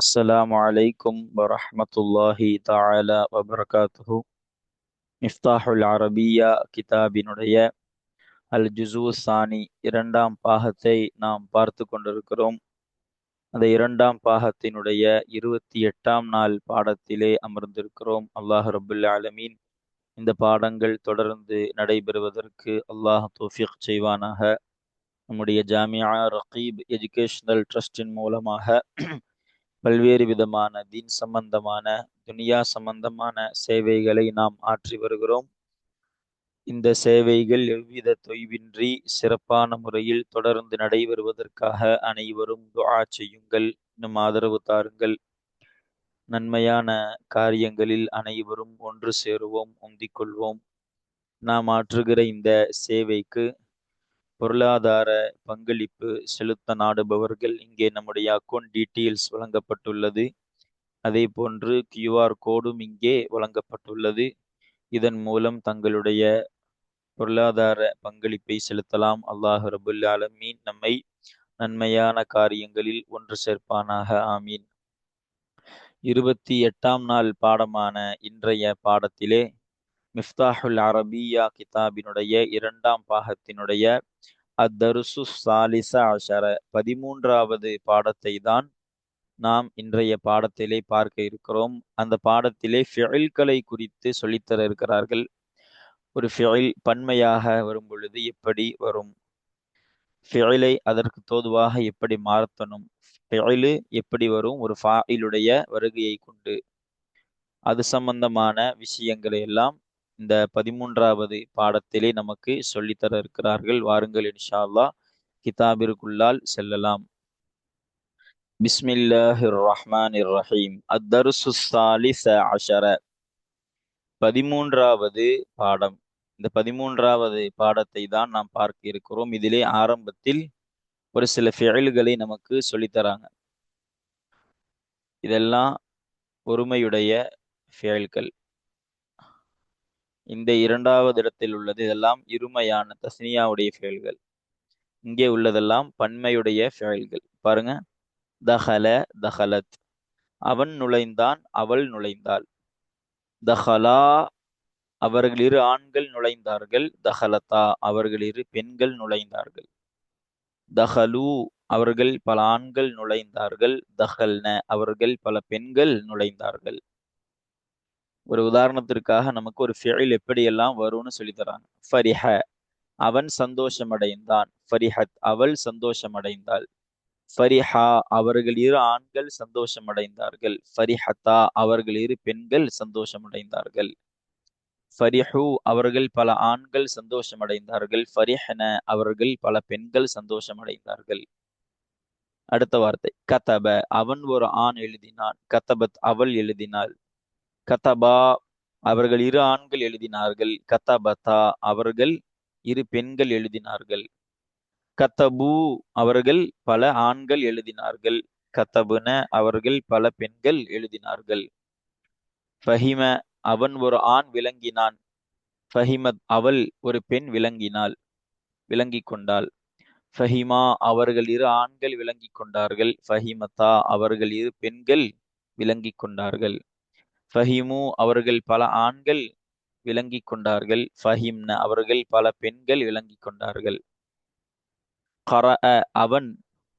السلام عليكم ورحمة الله تعالى وبركاته மிஃப்தாஹுல் அரபியா கிதாபினுடைய அல் ஜுசு சானி இரண்டாம் பாகத்தை நாம் பார்த்து கொண்டிருக்கிறோம் அந்த இரண்டாம் பாகத்தினுடைய இருபத்தி எட்டாம் நாள் பாடத்திலே அமர்ந்திருக்கிறோம் அல்லாஹ் ரபுல் ஆலமீன் இந்த பாடங்கள் தொடர்ந்து நடைபெறுவதற்கு அல்லாஹ் தோஃபிக் செய்வானாக நம்முடைய ஜாமியா ரகீப் எஜுகேஷனல் ட்ரஸ்டின் மூலமாக பல்வேறு விதமான தீன் சம்பந்தமான துனியா சம்பந்தமான சேவைகளை நாம் ஆற்றி வருகிறோம். இந்த சேவைகள் எவ்வித தொய்வின்றி சிறப்பான முறையில் தொடர்ந்து நடைபெறுவதற்காக அனைவரும் துஆ செய்யுங்கள் இன்னும் ஆதரவு தாருங்கள். நன்மையான காரியங்களில் அனைவரும் ஒன்று சேருவோம் உந்திக் கொள்வோம். நாம் ஆற்றுகிற இந்த சேவைக்கு பொருளாதார பங்களிப்பு செலுத்த நாடுபவர்கள் இங்கே நம்முடைய அக்கௌண்ட் டீட்டெயில்ஸ் வழங்கப்பட்டுள்ளது. அதே போன்று கியூஆர் கோடும் இங்கே வழங்கப்பட்டுள்ளது. இதன் மூலம் தங்களுடைய பொருளாதார பங்களிப்பை செலுத்தலாம். அல்லாஹ் ரபுல் ஆலமீன் நம்மை நன்மையான காரியங்களில் ஒன்று சேர்ப்பானாக. ஆமீன். இருபத்தி எட்டாம் நாள் பாடமான இன்றைய பாடத்திலே மிஃப்தாஹுல் அரபியா கிதாபினுடைய இரண்டாம் பாகத்தினுடைய அத்தருசு சாலிச அஷர பதிமூன்றாவது பாடத்தை தான் நாம் இன்றைய பாடத்திலே பார்க்க இருக்கிறோம். அந்த பாடத்திலே ஃபியல்களை குறித்து சொல்லித்தர இருக்கிறார்கள். ஒரு ஃபியல் பன்மையாக வரும் பொழுது எப்படி வரும்? ஃபியலை அதற்கு தோதுவாக எப்படி மாற்றணும் ஃபியலு எப்படி வரும்? ஒரு ஃபாயிலுடைய வருகையை கொண்டு. அது சம்பந்தமான விஷயங்களை எல்லாம் இந்த பதிமூன்றாவது பாடத்திலே நமக்கு சொல்லித்தர இருக்கிறார்கள். வாருங்கள் இன்ஷா அல்லா கிதாபிற்குள்ளால் செல்லலாம். பிஸ்மில்லாஹிர் ரஹ்மான் ரஹீம் அத்தருசு சாலிச அஷர. பதிமூன்றாவது பாடம். இந்த பதிமூன்றாவது பாடத்தை தான் நாம் பார்க்க இருக்கிறோம். இதிலே ஆரம்பத்தில் ஒரு சில ஃபெயல்களை நமக்கு சொல்லித்தராங்க. இதெல்லாம் ஒருமையுடைய ஃபெயல்கள். இந்த இரண்டாவது இடத்தில் உள்ளது இதெல்லாம் இருமையான தஸ்னியாவுடைய ஃபெயல்கள் இங்கே உள்ளதெல்லாம் பன்மையுடைய ஃபெயல்கள் பாருங்க. தஹல தஹலத். அவன் நுழைந்தான் அவள் நுழைந்தாள். தஹலா அவர்கள் இரு ஆண்கள் நுழைந்தார்கள். தஹலதா அவர்கள் இரு பெண்கள் நுழைந்தார்கள். தஹலு அவர்கள் பல ஆண்கள் நுழைந்தார்கள். தஹல்ன அவர்கள் பல பெண்கள் நுழைந்தார்கள். ஒரு உதாரணத்திற்காக நமக்கு ஒரு ஃபெயில் எப்படியெல்லாம் வரும்னு சொல்லி தராங்க. ஃபரிஹ அவன் சந்தோஷமடைந்தான். ஃபரிஹத் அவள் சந்தோஷமடைந்தாள். ஃபரிஹா அவர்கள் இரு ஆண்கள் சந்தோஷமடைந்தார்கள். ஃபரிஹத்தா அவர்கள் இரு பெண்கள் சந்தோஷமடைந்தார்கள். ஃபரிஹூ அவர்கள் பல ஆண்கள் சந்தோஷமடைந்தார்கள். ஃபரிஹன அவர்கள் பல பெண்கள் சந்தோஷமடைந்தார்கள். அடுத்த வார்த்தை. கதப அவன் ஒரு ஆண் எழுதினான். கதபத் அவள் எழுதினாள். கதபா அவர்கள் இரு ஆண்கள் எழுதினார்கள். கதபதா அவர்கள் இரு பெண்கள் எழுதினார்கள். கத்தபு அவர்கள் பல ஆண்கள் எழுதினார்கள். கத்தபுன அவர்கள் பல பெண்கள் எழுதினார்கள். ஃபஹிம அவன் ஒரு ஆண் விளங்கினான். ஃபஹிமத் அவள் ஒரு பெண் விளங்கினாள் விளங்கி கொண்டாள். ஃபஹிமா அவர்கள் இரு ஆண்கள் விளங்கி கொண்டார்கள். ஃபஹிமத்தா அவர்கள் இரு பெண்கள் விளங்கி கொண்டார்கள். ஃபஹிமு அவர்கள் பல ஆண்கள் விளங்கி கொண்டார்கள். ஃபஹிம்ன அவர்கள் பல பெண்கள் விளங்கி கொண்டார்கள். கர அவன்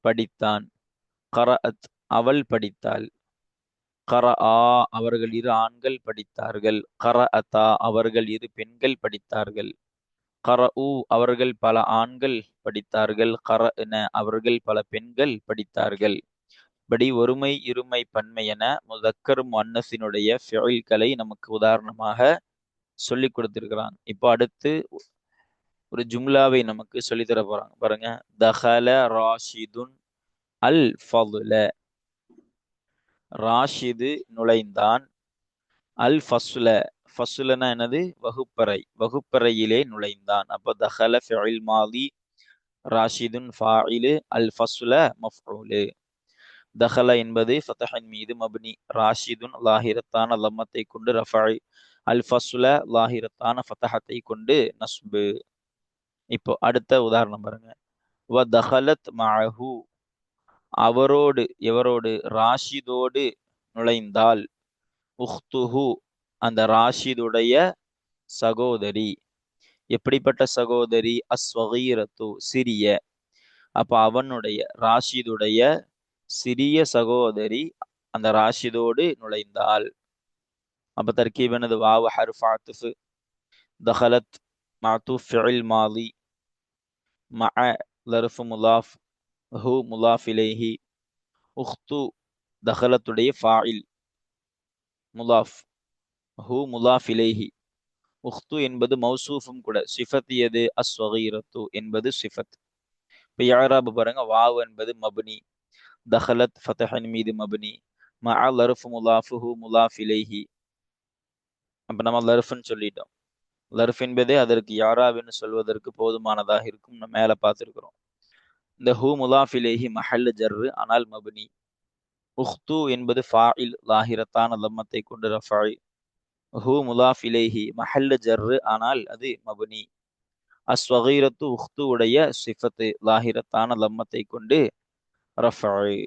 படித்தான். கரஅத் அவள் படித்தாள். கர ஆ அவர்கள் இரு ஆண்கள் படித்தார்கள். கர அத்தா அவர்கள் இரு பெண்கள் படித்தார்கள். கர உ அவர்கள் பல ஆண்கள் படித்தார்கள். கர என அவர்கள் பல பெண்கள் படித்தார்கள். படி ஒருமை இருமை பன்மை என முதக்கர் மன்னசினுடைய ஃபெயில்களை நமக்கு உதாரணமாக சொல்லி கொடுத்திருக்கிறாங்க இப்போ அடுத்து ஒரு ஜும்லாவை நமக்கு சொல்லித்தர போறாங்க. பாருங்க. தஹல ராஷிதுன் அல் ஃபதுல ராஷிது நுழைந்தான். அல் ஃபசுல ஃபசுலனா என்னது? வகுப்பறை. வகுப்பறையிலே நுழைந்தான். அப்ப தஹல ஃபில் மாதி ராஷிதுன் ஃபாயிலு அல் ஃபசுல மஃபூலு தஹல என்பது ஃபதஹின் மீது மப்னி. ராஷிதுன் லாஹிரத்தான லம்மத்தை கொண்டு ரஃபாய் அல் ஃபசுல லாஹிரத்தான ஃபதஹத்தை கொண்டு நஸ்பு. இப்போ அடுத்த உதாரணம் பாருங்க. வ தஹலத் மஅஹு. அவரோடு எவரோடு? ராஷிதோடு நுழைந்தால். உஹ்துஹு அந்த ராஷிதுடைய சகோதரி. எப்படிப்பட்ட சகோதரி? அஸ்வகீரத்து சிறிய. அப்ப அவனுடைய ராஷிதுடைய சிறிய சகோதரி அந்த ராஷிதோடு நுழைந்தாள். அப்ப தர்கீப் என்னது? வாவு ஹர்ஃப் ஆத்துஃபு. தஹலத் மாத்தூஃப் ஃபிஇல் மாலி மஅ லர்ஃப் முலாஃப். ஹு முலாஃப் உஹ்து தஹலத்துடைய ஃபாயில் முலாஃப். ஹு முலாஃப் உஹ்து என்பது மௌசூஃபும் கூட. சிஃபத் எது? அஸ்வகீரத்து என்பது சிஃபத். இப்போ யாராபு பாருங்க. வாவு என்பது மபுனி. தஹலத் ஃபதஹின் மீது மபனி மா லர்ஃப் முலாஃபுஹு முலாஃப் இலைஹி அப்ப நம்ம லர்ஃப்னு சொல்லிட்டோம் லர்ஃப் என்பதே அதற்கு யாராவின்னு சொல்வதற்கு போதுமானதாக இருக்கும் நம்ம மேலே பார்த்துருக்குறோம் இந்த ஹூ முலாஃப் இலேஹி மஹல் ஜர்ரு ஆனால் மப்னி உஹ்து என்பது ஃபாயில் லாஹிரத்தான லம்மத்தை கொண்டு ரஃபாய் ஹூ முலாஃப் இலேஹி மஹல்ல ஜர்ரு ஆனால் அது மபுனி அஸ்வகீரத்து உஹ்து உடைய சிஃபத்து லாஹிரத்தான லம்மத்தை கொண்டு ரஃபாய்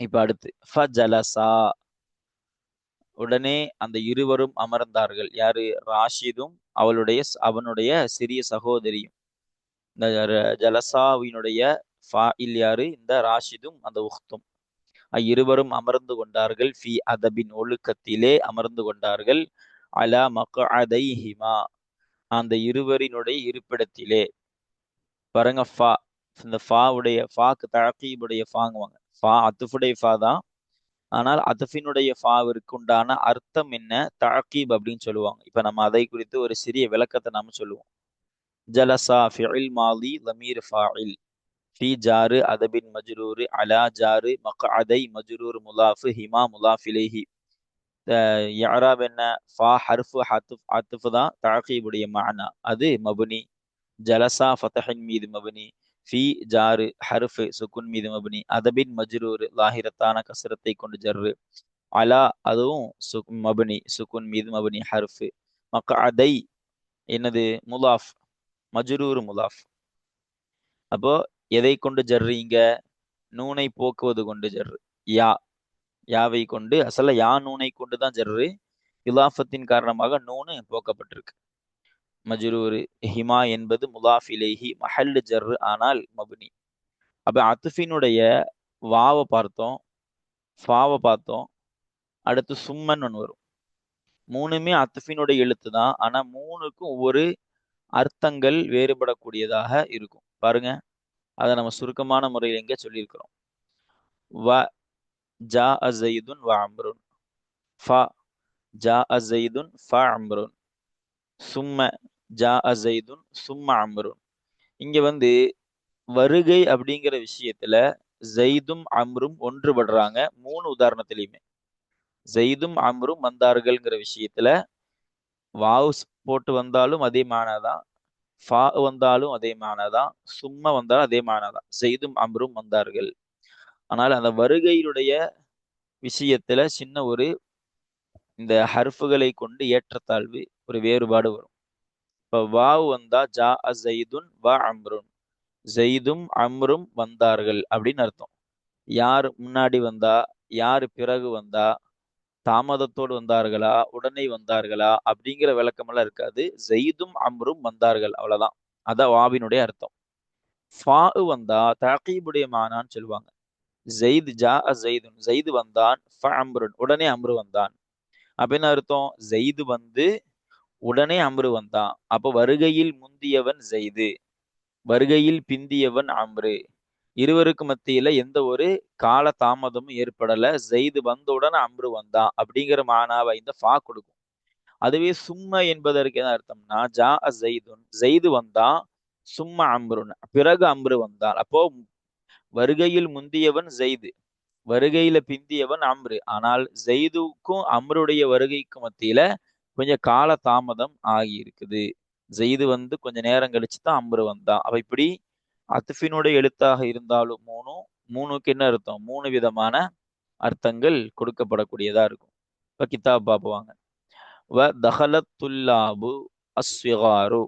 இப்ப அடுத்து ஃப ஜலசா உடனே அந்த இருவரும் அமர்ந்தார்கள். யாரு? ராஷிதும் அவளுடைய அவனுடைய சிறிய சகோதரியும். இந்த ஜலசாவினுடைய ஃபாயில் யாரு? இந்த ராஷிதும் அந்த உஹ்தும் இருவரும் அமர்ந்து கொண்டார்கள். ஃபி அதபின் ஒழுக்கத்திலே அமர்ந்து கொண்டார்கள். அலா மக்க அதைஹிமா அந்த இருவரினுடைய இருப்பிடத்திலே. பாருங்க ஃபா இந்த ஃபாவுடைய ஃபாக்கு தழக்கீபுடைய ஃபாங்குவாங்க. ஃபா அத்துஃபுடைய ஃபா தான். ஆனால் அதஃபினுடைய ஃபாவிற்கு உண்டான அர்த்தம் என்ன? தழக்கீப் அப்படின்னு சொல்லுவாங்க. இப்ப நம்ம அதை குறித்து ஒரு சிறிய விளக்கத்தை நாம சொல்லுவோம். ஜலசா ஃபிஇல் மாலி லமீர் ஃபாயில் ஃபி ஜாரு அதபின் மஜ்ரூரு அலா ஜாரு மக்அதை மஜ்ரூர் முலாஃபு ஹிமா முலாஃபிலேஹி. இலைஹி யாராப் என்ன? ஃபா ஹர்ஃபு ஹத்துஃப் அத்துஃப் தான் தழக்கீபுடைய மானா. அது மபுனி. ஜலசா ஃபதஹின் மீது மபுனி. ஃபி ஜாரு ஹர்ஃபு சுக்குன் மீது மபுனி. அதபின் மஜ்ரூர் லாஹிரத்தான கசரத்தை கொண்டு ஜர்ரு. அலா அதுவும் சுக் மபுனி சுக்குன் மீது மபுனி ஹர்ஃபு. மக்அதை என்னது? முலாஃப். மஜ்ரூர் முலாஃப். அப்போ எதை கொண்டு ஜர்றீங்க நூனை போக்குவது கொண்டு ஜர்ரு. யா. யாவை கொண்டு? அசல யா நூனை கொண்டு தான் ஜர்ரு. இலாஃபத்தின் காரணமாக நூனு போக்கப்பட்டிருக்கு. மஜ்ரூரு ஹிமா என்பது முலாஃபிலேஹி மஹல்லு ஜர்ரு ஆனால் மபுனி. அப்போ அத்துஃபினுடைய வாவை பார்த்தோம் ஃபாவை பார்த்தோம் அடுத்து சும்மன் ஒன்று வரும். மூணுமே அத்துஃபினுடைய எழுத்து தான் ஆனா மூணுக்கும் ஒவ்வொரு அர்த்தங்கள் வேறுபடக்கூடியதாக இருக்கும். பாருங்க அதை நம்ம சுருக்கமான முறையில் எங்கே சொல்லியிருக்கிறோம். வ ஜா அசைதுன் வ அம்ருன். ஃப ஜா அசைதுன் ஃப அம்ருன். சும்ம ஜா அசைதுன் சும்ம அம்ருன். இங்க வந்து வருகை அப்படிங்கிற விஷயத்துல ஜெய்தும் அம்ரும் ஒன்றுபடுறாங்க மூணு உதாரணத்திலையுமே. ஜெய்தும் அம்ரும் வந்தார்கள்ங்கிற விஷயத்துல வாவ்ஸ் போட்டு வந்தாலும் அதே மானாதான் ஃபா வந்தாலும் அதே மானாதான் சும்மா வந்தாலும் அதே மானாதான் செய்தும் அம்ரும் வந்தார்கள். ஆனால் அந்த வருகையினுடைய விஷயத்துல சின்ன ஒரு இந்த ஹர்ஃபுகளை கொண்டு ஏற்றத்தாழ்வு ஒரு வேறுபாடு வரும். இப்போ வாவ் வந்தா ஜா அ ஜெய்துன் வா அம்ருன். ஜெய்தும் அம்ரும் வந்தார்கள் அப்படின்னு அர்த்தம். யார் முன்னாடி வந்தா யார் பிறகு வந்தா தாமதத்தோடு வந்தார்களா உடனே வந்தார்களா அப்படிங்கிற விளக்கமெல்லாம் இருக்காது. ஜெய்தும் அம்ரும் வந்தார்கள் அவ்வளவுதான். அதான் வாவினுடைய அர்த்தம். ஃபா வந்தா தகீபுடைய மானான்னு சொல்லுவாங்க. ஜெயித் ஜா ஜெய்துன் ஜெயிது வந்தான் ஃப அம்ருன். உடனே அம்ரு வந்தான். அப்ப என்ன அர்த்தம்? ஜெயிது வந்து உடனே அம்ரு வந்தான் அப்ப வருகையில் முந்தியவன் ஜெய்து. வருகையில் பிந்தியவன் அம்ரு. இருவருக்கு மத்தியில எந்த ஒரு கால தாமதமும் ஏற்படல. ஜெயிது வந்தவுடன் அம்ரு வந்தான் அப்படிங்கிற மானாவை இந்த ஃபா கொடுக்கும். அதுவே சும்மா என்பதற்கு என்ன அர்த்தம்னா ஜா அ ஜெய்துன். ஜெய்து வந்தான் சும்மா அம்ருன் பிறகு அம்ரு வந்தான் அப்போ வருகையில் முந்தியவன் ஜெய்து. வருகையில பிந்தியவன் அம்ரு. ஆனால் ஜெய்துக்கும் அம்ருடைய வருகைக்கும் மத்தியில கொஞ்சம் கால தாமதம் ஆகி இருக்குது ஜெய்து வந்து கொஞ்ச நேரம் கழிச்சு தான் அம்ரு வந்தான் அப்ப இப்படி அத்துஃபினுடைய எழுத்தாக இருந்தாலும் மூணும் மூணுக்கு என்ன அர்த்தம்? மூணு விதமான அர்த்தங்கள் கொடுக்கப்படக்கூடியதா இருக்கும். இப்ப கிதாப் பார்ப்புவாங்க வ தஹலத்துல்லாபு அஸ்விகாரு.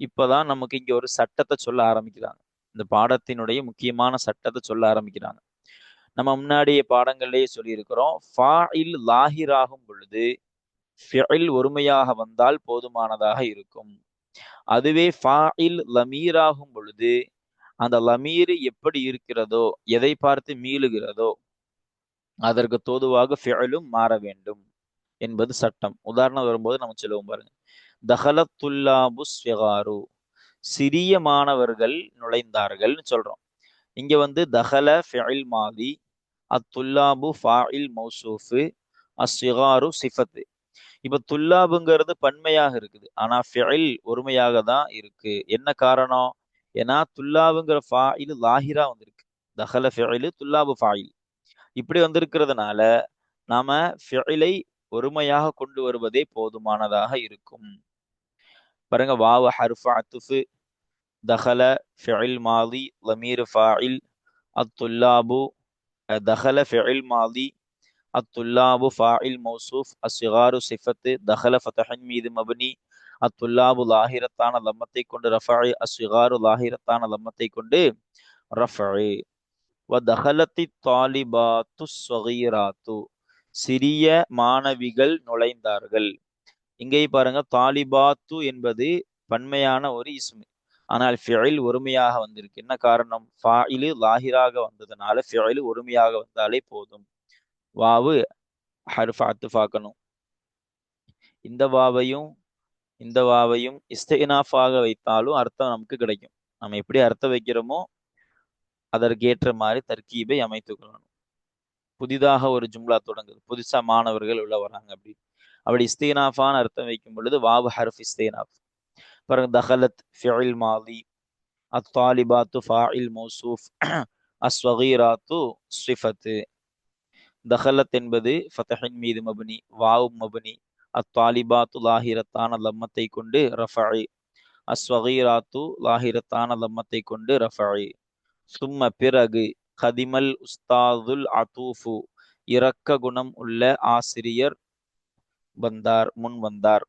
இப்பதான் நமக்கு இங்க ஒரு சட்டத்தை சொல்ல ஆரம்பிக்கிறாங்க. இந்த பாடத்தினுடைய முக்கியமான சட்டத்தை சொல்ல ஆரம்பிக்கிறாங்க. நம்ம முன்னாடிய பாடங்கள்லயே சொல்லியிருக்கிறோம். ஃபாயில் லாஹிராகும் பொழுது ஃபிஇல் ஒருமையாக வந்தால் போதுமானதாக இருக்கும். அதுவே ஃபாயில் லமீராகும் பொழுது அந்த லமீர் எப்படி இருக்கிறதோ எதை பார்த்து மீளுகிறதோ அதற்கு தோதுவாக ஃபிஅலும் மாற வேண்டும் என்பது சட்டம். உதாரணம் வரும்போது நம்ம சொல்லுவோம் பாருங்க. தஹலத்துல்லாபு ஸ்வெகாரு. சிறிய மாணவர்கள் நுழைந்தார்கள்னு சொல்றோம். இங்க வந்து தஹல ஃபிஇல் மாதி அத்துல்லாபு ஃபாயில் மௌசூஃபு அஸ்ஸிகாரு சிஃபத்து. இப்ப துல்லாபுங்கிறது பன்மையாக இருக்குது. ஆனா ஃபிஇல் ஒருமையாக தான் இருக்கு. என்ன காரணம்? ஏன்னா துல்லாபுங்கிற ஃபாயில் லாஹிரா வந்திருக்கு. தஹல ஃபிஇலு துல்லாபு ஃபாயில் இப்படி வந்திருக்கிறதுனால நாம ஃபிஇலை ஒருமையாக கொண்டு வருவதே போதுமானதாக இருக்கும். பாருங்க வாவ ஹர்ஃபு அத்துஃபு தஹல ஃபிஇல் மாதி லமீர் ஃபாயில் அத்துல்லாபு தஹல ஃபிஇல் மாதி அத்துல்லாபு ஃபாயில் மௌசூஃப் அஸ்ஸிகாரு சிஃபத்து தஹல ஃபதஹன் மீது மபனி அத்துல்லாபு லாஹிரத்தான லம்மத்தை கொண்டு ரஃபை அஸ்ஸிகாரு லாஹிரத்தான லம்மத்தை கொண்டு ரஃபை வ தஹலத்தி தாலிபாத்து ஸ்வகீராத்து சிறிய மாணவிகள் நுழைந்தார்கள். இங்கே பாருங்க. தாலிபாத்து என்பது பன்மையான ஒரு இஸ்மு. ஆனால் ஃபிஇல் ஒருமையாக வந்திருக்கு. என்ன காரணம்? ஃபாயிலு லாஹிராக வந்ததுனால ஃபிஇல் ஒருமையாக வந்தாலே போதும். வாவு ஹர்ஃப் அத்துஃபாக்கணும். இந்த வாவையும் இந்த வாவையும் இஸ்தினாஃபாக வைத்தாலும் அர்த்தம் நமக்கு கிடைக்கும். நம்ம எப்படி அர்த்தம் வைக்கிறோமோ அதற்கேற்ற மாதிரி தர்கீபை அமைத்துக் கொள்ளணும். புதிதாக ஒரு ஜும்லா தொடங்குது. புதுசா மாணவர்கள் உள்ள வராங்க அப்படி. அப்படி இஸ்தீனாஃபான அர்த்தம் வைக்கும் பொழுது வாவு ஹர்ஃப் இஸ்தீனாஃப் பாருங்க தஹலத் ஃபிஇல் மாதி அத்தாலிபாத்து ஃபாயில் மௌசூஃப் அஸ்வகீராத்து ஸ்விஃபத்து தஹலத் என்பது ஃபதஹின் மீது மபனி வாவு மபனி அத்தாலிபாத்து லாஹிரத்தான லம்மத்தை கொண்டு ரஃபை அஸ்வகீராத்து லாஹிரத்தான லம்மத்தை கொண்டு ரஃபை சும்ம பிறகு கதிமல் உஸ்தாதுல் அதூஃபு இரக்க குணம் உள்ள ஆசிரியர் வந்தார் முன் வந்தார்.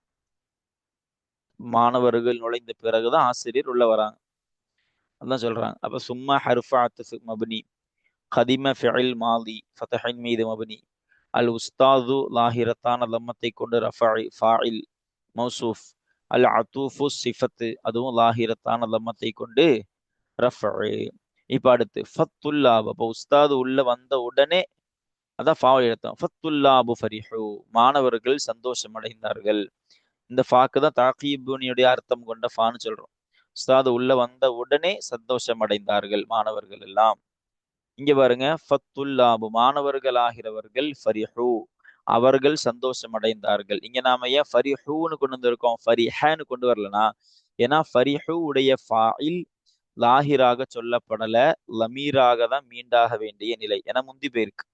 மாணவர்கள் நுழைந்த பிறகுதான் ஆசிரியர் உள்ள வராங்க. அதான் சொல்றாங்க. அப்ப சும்மா ஹர்ஃபா அத்துஃபு மபனி கதிம ஃபிஇல் மாதி ஃபதஹின் மீது மபனி. அல் உஸ்தாது லாஹிரத்தான லம்மத்தை கொண்டு ரஃபை ஃபாயில் மௌசூஃப். அல் அத்தூஃபு சிஃபத்து அதுவும் லாஹிரத்தான லம்மத்தை கொண்டு ரஃபை இப்ப அடுத்து ஃபத்துல்லாப். அப்போ உஸ்தாது உள்ள வந்த உடனே அதான் ஃபாவல் எழுத்தம் ஃபத்துல்லாபு ஃபரிஹு. மாணவர்கள் சந்தோஷம் அடைந்தார்கள் இந்த ஃபாக்கு தான் தாக்கீபுனியுடைய அர்த்தம் கொண்ட ஃபான்னு சொல்றோம். உஸ்தாது உள்ள வந்த உடனே சந்தோஷம் அடைந்தார்கள் மாணவர்கள் எல்லாம். இங்க பாருங்க ஃபத்துல்லாபு மாணவர்கள் ஆகிறவர்கள் ஃபரிஹூ. அவர்கள் சந்தோஷம் அடைந்தார்கள் இங்க நாம ஏன் ஃபரிஹூன்னு கொண்டு வந்திருக்கோம்? ஃபரிஹன்னு கொண்டு வரலனா ஏன்னா ஃபரிஹூ உடைய ஃபாயில் லாஹிராக சொல்லப்படல லமீராக தான் மீண்டாக வேண்டிய நிலை. ஏன்னா முந்தி போயிருக்கு.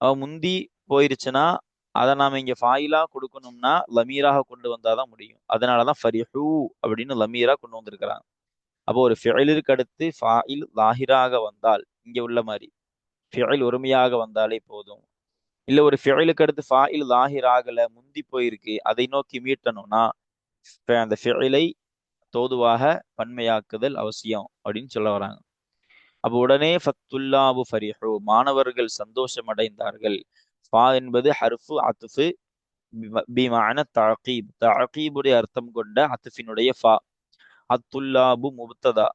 அவன் முந்தி போயிருச்சுன்னா அதை நாம இங்க ஃபாயிலா கொடுக்கணும்னா லமீராக கொண்டு வந்தாதான் முடியும். அதனாலதான் ஃபரிஹூ அப்படின்னு லமீரா கொண்டு வந்திருக்கிறாங்க. அப்போ ஒரு ஃபியலிற்கு அடுத்து ஃபாயில் லாஹிராக வந்தால் இங்க உள்ள மாதிரி ஃபியல் ஒருமையாக வந்தாலே போதும். இல்ல ஒரு ஃபியலுக்கு அடுத்து ஃபாயில் லாஹிராகலை முந்தி போயிருக்கு அதை நோக்கி மீட்டணும்னா அந்த ஃபியலை தோதுவாக பன்மையாக்குதல் அவசியம் அப்படின்னு சொல்ல வராங்க. அப்போ உடனே ஃபத்துல்லாபு ஃபரிஹு. மாணவர்கள் சந்தோஷம் அடைந்தார்கள் ஃபா என்பது ஹர்ஃபு அத்துஃபு பிமான தகீப் தகீபுடைய அர்த்தம் கொண்ட அத்துஃபினுடைய ஃபா. அத்துல்லாபு முப்ததா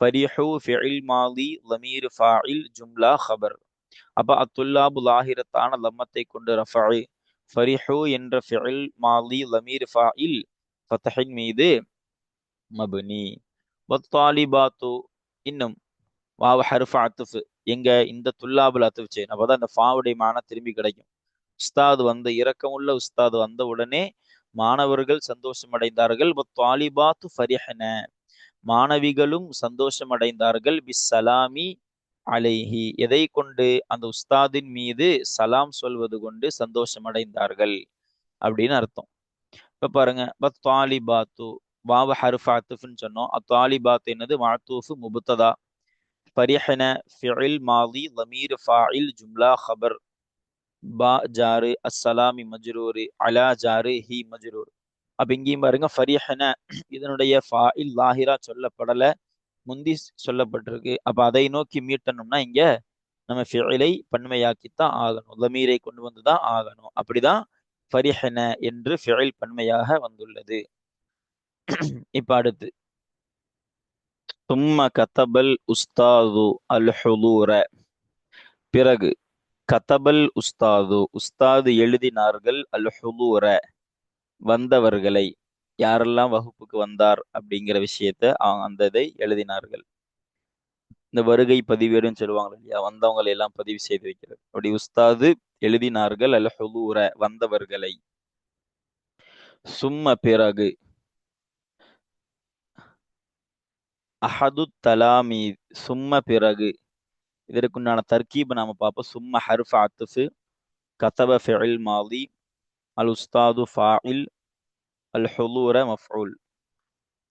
ஃபரிஹு ஃபிஇல் மாதி லமீர் ஃபாயில் ஜும்லா ஹபர் அப்ப அத்துல்லாபு லாஹிரத்தான லம்மத்தை கொண்டு ரஃபாய் ஃபரிஹு என்ற ஃபிஇல் மாதி லமீர் ஃபாயில் ஃபத்தஹின் மீது மபுனி. வத்தாலிபாத்து இன்னும். வாவ ஹர்ஃபு அத்துஃபு. எங்க இந்த துல்லாபுல் அத்துஃபு அப்பதான் இந்த ஃபாவுடைய மான திரும்பி கிடைக்கும். உஸ்தாது வந்த இரக்கமுள்ள உஸ்தாது வந்த உடனே மாணவர்கள் சந்தோஷம் அடைந்தார்கள் தாலிபாத்து ஃபரிஹன. மாணவிகளும் சந்தோஷம் அடைந்தார்கள் பி சலாமி அலைஹி. எதை கொண்டு? அந்த உஸ்தாதின் மீது சலாம் சொல்வது கொண்டு சந்தோஷம் அடைந்தார்கள் அப்படின்னு அர்த்தம். இப்ப பாருங்க தாலிபாத்து வாவ ஹருஃப் அத்துஃப்னு சொன்னோம். அத்தாலிபாத் என்னது? மாத்தூஃபு முபுத்ததா. பரிஹன ஃபிஇல் மாதி லமீர் ஃபாயில் ஜும்லா ஹபர் பா ஜாரு அஸ்ஸலாமி மஜ்ரூரு அலா ஜாரு ஹி மஜ்ரூர் அப்ப இங்கேயும் பாருங்க ஃபரிஹன இதனுடைய ஃபாயில் லாஹிரா சொல்லப்படல முந்தி சொல்லப்பட்டிருக்கு. அப்ப அதை நோக்கி மீட்டணும்னா இங்க நம்ம ஃபிஇலை பன்மையாக்கித்தான் ஆகணும். லமீரை கொண்டு வந்துதான் ஆகணும். அப்படிதான் ஃபரிஹன என்று ஃபிஇல் பன்மையாக வந்துள்ளது. இப்ப அடுத்து. சும்ம கத்தபல் உஸ்தாது அல் ஹுதூர பிறகு கதபல் உஸ்தாது உஸ்தாது எழுதினார்கள் அல் ஹுதூர வந்தவர்களை. யாரெல்லாம் வகுப்புக்கு வந்தார் அப்படிங்கிற விஷயத்த அந்த இதை எழுதினார்கள். இந்த வருகை பதிவேடுன்னு சொல்லுவாங்க இல்லையா? வந்தவங்களை எல்லாம் பதிவு செய்து வைக்கிறது. அப்படி உஸ்தாது எழுதினார்கள் அல் ஹுதூர வந்தவர்களை. சும்ம பிறகு அஹது தலாமி சும்ம பிறகு. இதற்குண்டான தர்கீப் நாம பார்ப்போம் சும்ம ஹர்ஃப் அத்துஃபு கதப ஃபிஇல் மாதி அல் உஸ்தாது ஃபாயில் அல் ஹுலூர மஃஊல்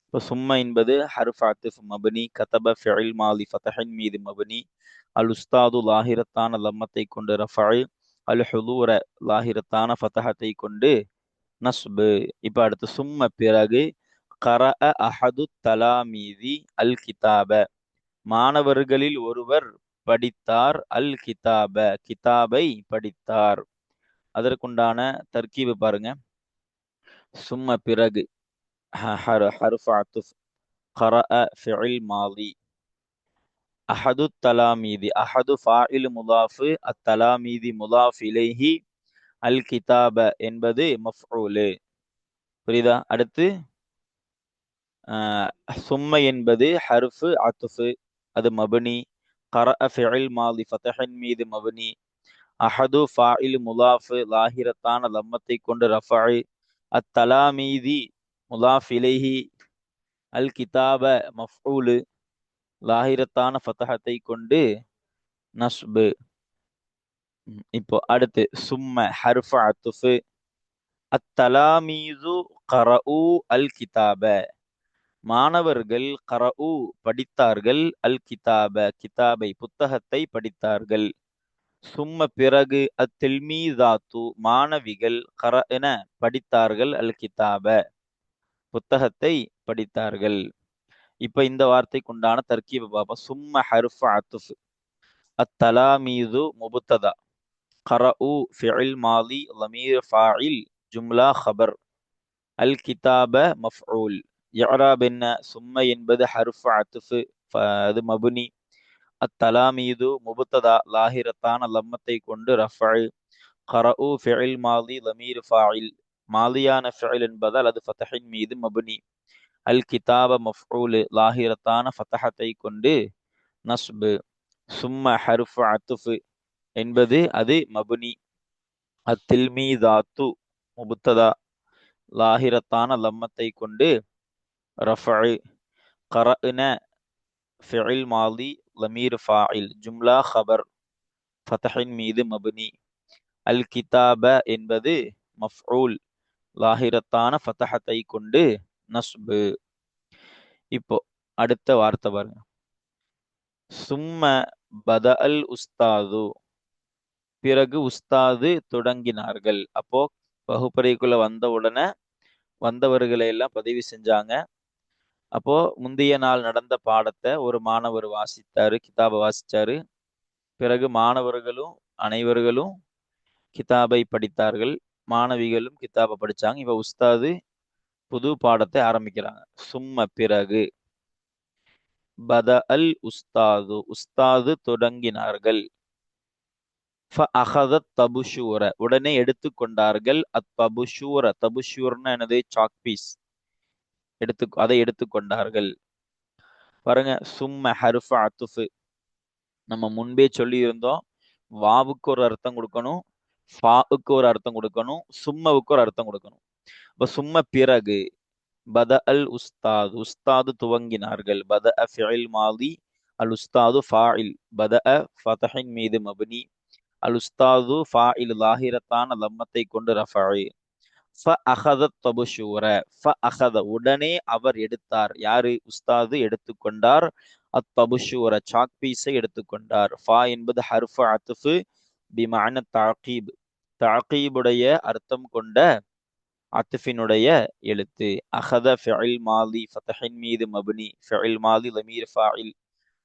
இப்போ சும்ம என்பது ஹர்ஃப் அத்துஃப் மபனி கதப ஃபிஇல் மாதி ஃபதஹின் மீது மபனி அல் உஸ்தாது லாஹிரத்தான லம்மத்தை கொண்டு ரஃபை அல் ஹுலூர லாஹிரத்தான ஃபதஹத்தை கொண்டு நஸ்பு. இப்போ அடுத்து சும்ம பிறகு கர அஹது தலாமீதி அல் கிதாப. மாணவர்களில் ஒருவர் படித்தார் அல் கிதாப. கிதாபை படித்தார். அதற்குண்டான தர்கீபு பாருங்க. சும்ம பிறகு. மாதி. அஹது தலாமீதி. அஹது ஃபாயில் முலாஃபு அத்தலாமீதி முலாஃப் இலேஹி. அல் கிதாப என்பது மஃஊலு புரியுதா? அடுத்து சும்ம என்பது ஹர்ஃபு அத்துஃபு அது மபனி. கர ஃபிஇல் மாலி ஃபதஹின் மீது மபனி. அஹது ஃபாயில் முலாஃபு லாஹிரத்தான லம்மத்தை கொண்டு ரஃபை அத்தலாமீதி முலாஃப் இலைஹி. அல் கிதாப மஃபூலு லாஹிரத்தான ஃபதஹத்தை கொண்டு நஸ்பு. இப்போ அடுத்து சும்ம ஹர்ஃபு அத்துஃபு. அத்தலாமீது கரஉ அல் கிதாப. மாணவர்கள் கரஉ படித்தார்கள். அல் கிதாப கிதாபை புத்தகத்தை படித்தார்கள். சும்ம பிறகு அத்தில்மீதாத்து மாணவிகள் கர என படித்தார்கள். அல் கிதாப புத்தகத்தை படித்தார்கள். இப்ப இந்த வார்த்தைக்கு உண்டான தர்க்கீப பாப்பா சும்ம ஹர்ஃப அத்துஃப். அத்தலாமீது முபுத்ததா. கரஉ ஃபிஇல் மாதி லமீர் ஃபாயில் ஜும்லா ஹபர் அல் கிதாப மஃஊல். இஅராப் என்ன சும்மை என்பது ஹருஃப் அத்துஃபு அது மபுனி. அத்தலாமீது முபுத்ததா லாஹிரத்தான லம்மத்தை கொண்டு ரஃபை. கரஉ ஃபெயில் மாலி லமீர் ஃபாயில் மாலியான ஃபெயில் என்பதால் அது ஃபதஹின் மீது மபுனி. அல் கிதாப மஃஊல் லாஹிரத்தான ஃபதஹத்தை கொண்டு நஸ்பு. சும்ம ஹருஃப் அத்துஃபு என்பது அது மபுனி. அத்தில்மீதாத்து முபுத்ததா லாஹிரத்தான லம்மத்தை கொண்டு ரஃபை கரஅன ஃபிஇல் மாதி லமீர் ஃபாயில் ஜும்லா ஹபர் ஃபதஹின் மீது மபுனி அல் கிதாப என்பது மஃஊல் லாஹிரத்தான ஃபதஹத்தை கொண்டு நஸ்பு இப்போ அடுத்த வார்த்தை பாருங்க. சும்ம பத அல் உஸ்தாது பிறகு உஸ்தாது தொடங்கினார்கள். அப்போ வகுப்பறைக்குள்ள வந்த உடனே வந்தவர்களை எல்லாம் பதிவு செஞ்சாங்க. அப்போ முந்தைய நாள் நடந்த பாடத்தை ஒரு மாணவர் வாசித்தாரு கிதாபை வாசிச்சாரு. பிறகு மாணவர்களும் அனைவர்களும் கிதாபை படித்தார்கள். மாணவிகளும் கிதாபை படிச்சாங்க. இப்ப உஸ்தாது புது பாடத்தை ஆரம்பிக்கிறாங்க. சும்ம பிறகு பத அல் உஸ்தாது உஸ்தாது தொடங்கினார்கள். தபுஷூர உடனே எடுத்துக்கொண்டார்கள் அத் தபுஷூர தபுஷூர்னா எனது சாக் பீஸ் எடுத்து அதை எடுத்துக்கொண்டார்கள் பாருங்க சும்ம ஹருஃபா அத்துஃபு. நம்ம முன்பே சொல்லி இருந்தோம் வாவுக்கு ஒரு அர்த்தம் கொடுக்கணும் ஃபாவுக்கு ஒரு அர்த்தம் கொடுக்கணும் சும்மவுக்கு ஒரு அர்த்தம் கொடுக்கணும். இப்போ சும்ம பிறகு பத அல் உஸ்தாது. உஸ்தாது துவங்கினார்கள். பத அ மாதி. அல் உஸ்தாது ஃபாயில் பத அ ஃபதஹின் மீது மபுனி. அல் உஸ்தாது ஃபாயில் லாஹிரத்தான. லம்மத்தை கொண்டு ரஃபை ஃப அகத தபுஷூர ஃப அகத உடனே அவர் எடுத்தார். யாரு? உஸ்தாது எடுத்துக்கொண்டார். அத்தபுஷூர சாக் பீஸை எடுத்துக்கொண்டார். ஃபா என்பது ஹர்ஃபு அத்துஃபு. பிமான தாக்கீப் தாக்கீபுடைய அர்த்தம் கொண்ட அத்துஃபினுடைய எழுத்து. அகத ஃபிஇல் மாதி ஃபதஹின் மீது மபுனி. ஃபிஇல் மாதி லமீர் ஃபாயில்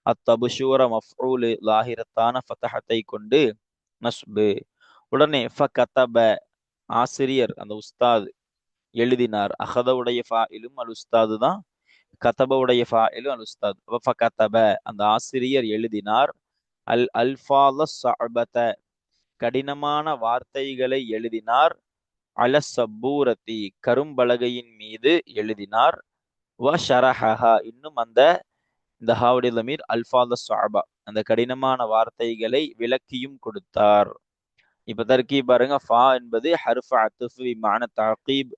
அத்தபுஷூர மஃஊலு லாஹிரத்தான ஃபதஹத்தை கொண்டு நஸ்பு. உடனே ஃபகதப ஆசிரியர் அந்த உஸ்தாது எழுதினார். அகதவுடைய ஃபாயிலும் அல் உஸ்தாது தான் கதபவுடைய ஃபாயிலும் அல் உஸ்தாத். அப்ப ஃபகதப அந்த ஆசிரியர் எழுதினார். அல் அல்ஃபால ஸஅபத கடினமான வார்த்தைகளை எழுதினார். அல சப்பூரத்தி கரும்பலகையின் மீது எழுதினார். வ ஷரஹஹா இன்னும் அந்த இந்த ஹாவுடைய லமீர் அல்ஃபாத சாபா அந்த கடினமான வார்த்தைகளை விளக்கியும் கொடுத்தார். இப்ப தர்கீப் பாருங்க ஃபா என்பது ஹர்ஃப் அத்துஃபு விமான தாக்கீப்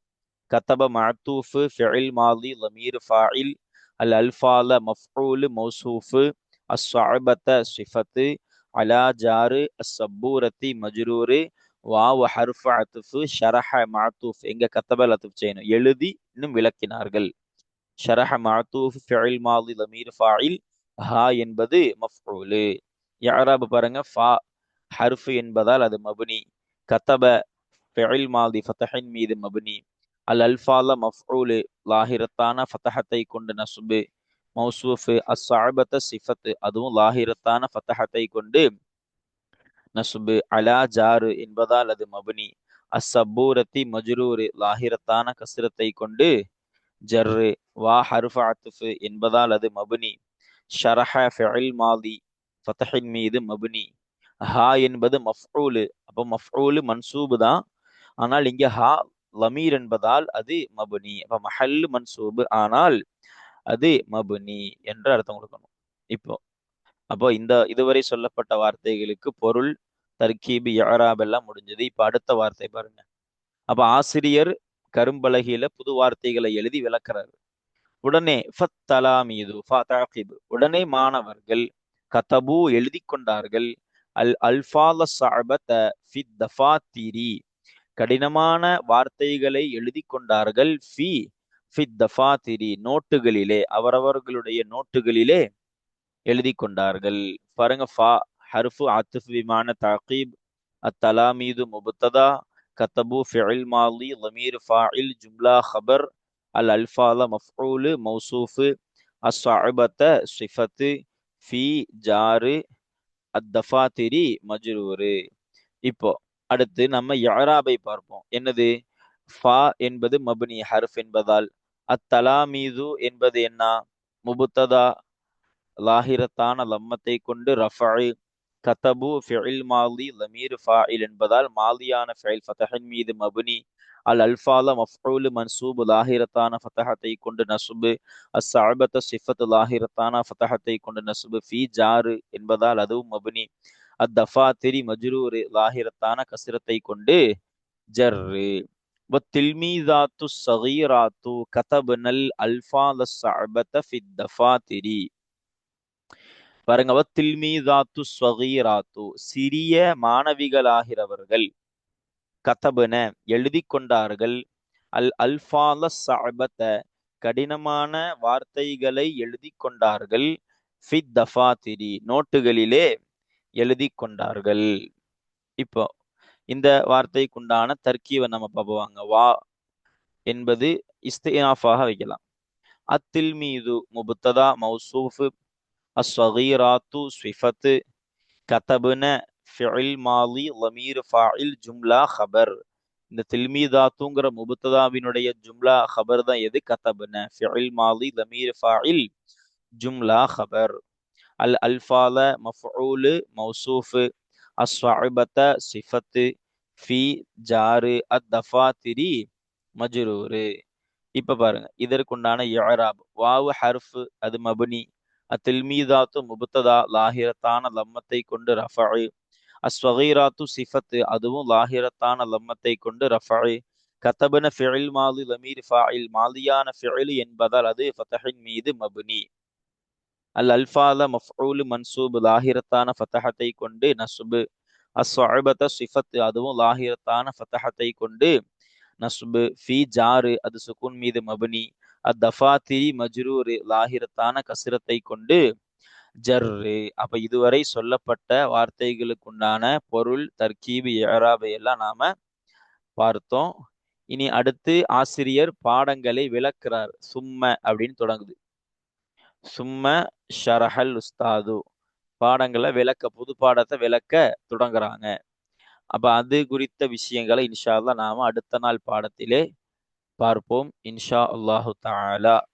கத்தப மஅத்தூஃப் ஃபிஇல் மாதி லமீர் ஃபாயில் அல் அல்ஃபால மஃஊல் மௌசூஃபு அஸ்ஸஅபத சிஃபத்து அலா ஜாரு அஸ்ஸப்பூரத்தி மஜ்ரூரு வாவ் ஹர்ஃப் அத்துஃபு ஷரஹ மஅத்தூஃப் எங்க கத்தப லத்துஃப் செய்யணும். எழுதி இன்னும் விளக்கினார்கள். ஷரஹ மஅத்தூஃப் ஃபிஇல் மாதி லமீர் ஃபாயில் ஹா என்பது மஃபூலு இஅராப் பாருங்க ஃபா ஹர்ஃப் என்பதால் அது மபுனி. கத்தப ஃபிஇல் மாதி ஃபத்தஹின் மீது மபுனி. அல் அல்ஃபால மஃஊலு லாஹிரத்தான ஃபத்தஹத்தை கொண்டு நசுபு மௌசூஃபு அஸ்ஸஅபத சிஃபத்து அதுவும் லாஹிரத்தான ஃபத்தஹத்தை கொண்டு நசுபு அலா ஜாரு என்பதால் அது மபுனி. அஸ்ஸபூரத்தி மஜ்ரூரு லாஹிரத்தான கசிரத்தை கொண்டு ஜர்ரு. வா ஹருஃப அத்துஃபு என்பதால் அது மபுனி. ஷரஹ ஃபெயில் மாதி ஃபத்தஹின் மீது மபுனி. ஹா என்பது மஃப்ரூலு அப்போ மஃஊலு மன்சூபு தான். ஆனால் இங்க ஹா லமீர் என்பதால் அது மபுனி. அப்ப மஹல் மன்சூபு. ஆனால் அது மபுனி என்று அர்த்தம் கொடுக்கணும். இப்போ அப்போ இந்த இதுவரை சொல்லப்பட்ட வார்த்தைகளுக்கு பொருள் தர்கீபு யாராப் எல்லாம் முடிஞ்சது. இப்ப அடுத்த வார்த்தை பாருங்க. அப்போ ஆசிரியர் கரும்பலகையில புது வார்த்தைகளை எழுதி விளக்குறாரு. உடனே ஃபத் தலாமீது உடனே மாணவர்கள் கதபு எழுதி கொண்டார்கள். அல் அல்ஃபால சாபத ஃபித் தஃபாத்திரி. கடினமான வார்த்தைகளை எழுதி கொண்டார்கள். ஃபி ஃபித் தஃபாத்திரி நோட்டுகளிலே அவரவர்களுடைய நோட்டுகளிலே எழுதி கொண்டார்கள். பாருங்க ஃபா ஹர்ஃபு அத்துஃப் விமான தகீப் அத்தலாமீது முபத்ததா கத்தபு ஃபிஇல் மாலி லமீர் ஃபாயில் ஜும்லா ஹபர் அல் அல்ஃபால மஃஊலு மௌசூஃபு அஸ்ஸஅபத சிஃபத்து ஃபி ஜாரு அத்தஃபாத்திரி மஜ்ரூரு. இப்போ அடுத்து நம்ம யாராபை பார்ப்போம். என்னது? ஃபா என்பது மபுனி ஹர்ஃப் என்பதால் அத்தலாமீது என்பது என்ன? முபுத்ததா லாஹிரத்தான லம்மத்தை கொண்டு ரஃபு கதபு ஃபெயில் மாலி லமீர் ஃபாயில் என்பதால் மாலியான ஃபெயில் ஃபதஹின் மீது மபுனி அல் அல்ஃபால மஃபூலு மன்சூபு லாஹிரத்தான ஃபத்தஹத்தை கொண்டு நசுபு அஸ் சாபத்த சிஃபத்து லாஹிரத்தான ஃபத்தஹத்தை கொண்டு நசுபு ஃபி ஜாரு என்பதால் அதுவும் மபுனி. அத் தஃபா திரி மஜ்ரூரு லாஹிரத்தான கசிரத்தை கொண்டு ஜர்ரு. வத்தில்மீதாத்து சகீராத்து கதபுனல் அல்ஃபால சாபத்த ஃபித் தஃபா திரி பாருங்க வத்தில்மீதாத்து சகீராத்து சிறிய மாணவிகளாகிறவர்கள். கதபன எழுதி கொண்டார்கள். அல் அல்ஃபால சஅபத கடினமான வார்த்தைகளை எழுதி கொண்டார்கள். ஃபித் தஃபாத்திரி நோட்டுகளிலே எழுதி கொண்டார்கள். இப்போ இந்த வார்த்தைக்குண்டான தர்க்கீவை நம்ம பார்ப்பாங்க வா என்பது இஸ்தினாஃபாக வைக்கலாம். அத்தில் மீது முபுத்ததா மௌசூஃபு அஸ்வகீராத்து ஸ்விஃபத்து கதபுன ஃபிஇல் மாலி லமீர் ஃபாயில் ஜும்லா ஹபர் இந்த தில்மீதாத்துங்கிற முபுத்ததாவினுடைய ஜும்லா ஹபர் தான் எது? கதபுன ஃபிஇல் மாலி லமீர் ஃபாயில் ஜும்லா ஹபர் அல் அல்ஃபால மஃஊலு மௌசூஃபு. அஸ்வாபத்த சிஃபத்து. ஃபி ஜாரு அத் தஃபாத்திரி மஜ்ரூரு. இப்ப பாருங்க இதற்குண்டான யராப் வாவு ஹர்ஃப் அது மபுனி. அத்தில்மீதாத்து முபுத்ததா லாஹிரத்தான லம்மத்தை கொண்டு ரஃபு அஸ்வகீராத்து சிஃபத்து அதுவும் லாஹிரத்தான லம்மத்தை கொண்டு ரஃபு கத்தபன ஃபிழில் மாலு லமீர் ஃபாயில் மாலியான ஃபிழில் என்பதால் அது ஃபதஹின் மீது மபுனி. அல் அல்ஃபால மஃஊல் மன்சூப் லாஹிரத்தான ஃபதஹத்தை கொண்டு நசுபு. அஸ்வஅபத சிஃபத்து அதுவும் லாஹிரத்தான ஃபதஹத்தை கொண்டு நசுபு. ஃபி ஜாரு அது சுகுன் மீது மபுனி. அத் தஃபாத்திரி மஜ்ரூரு லாஹிரத்தான கசிரத்தை கொண்டு ஜர்ரு. அப்ப இதுவரை சொல்லப்பட்ட வார்த்தைகளுக்குண்டான பொருள் தர்கீபு ஏராபை எல்லாம் நாம பார்த்தோம். இனி அடுத்து ஆசிரியர் பாடங்களை விளக்குறார். சும்ம அப்படின்னு தொடங்குது. சும்ம ஷரஹல் உஸ்தாது. பாடங்களை விளக்க புது பாடத்தை விளக்க தொடங்குறாங்க. அப்ப அது குறித்த விஷயங்களை இன்ஷா அல்லா நாம அடுத்த நாள் பாடத்திலே பார்ப்போம். இன்ஷா அல்லாஹு